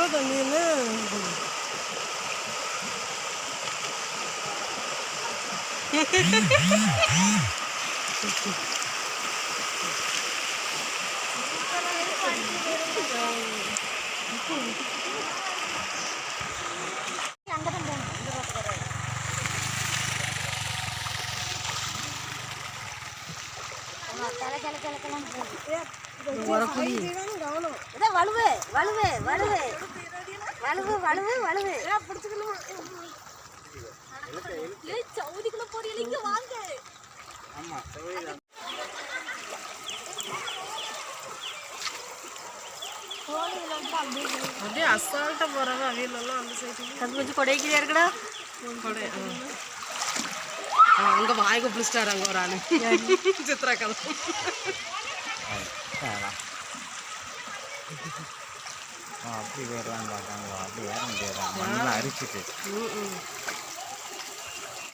எவ்வளோ தண்ணின்னு கவனம் இதான் வலுவு வலுவு வலுவு. வலுவு வலுவு வலுவு. சவுதிக்குள்ள போறீங்க இங்க வாங்க அப்படியே அசால்ட்டாக போகிறாங்க அவியலெல்லாம் அந்த சைடு அது கொஞ்சம் கொடைக்கிறியா இருக்குடா? கொடை ஆ. அங்கே வாய்க்கு பிடிச்சிட்டாரு அங்கே ஒரு ஆள். சித்ரா கதை. அப்படி போயிடலாம் பார்த்தாங்களா அப்படி வேற முடியாது? மண்ணெல்லாம் அரிச்சிட்டு.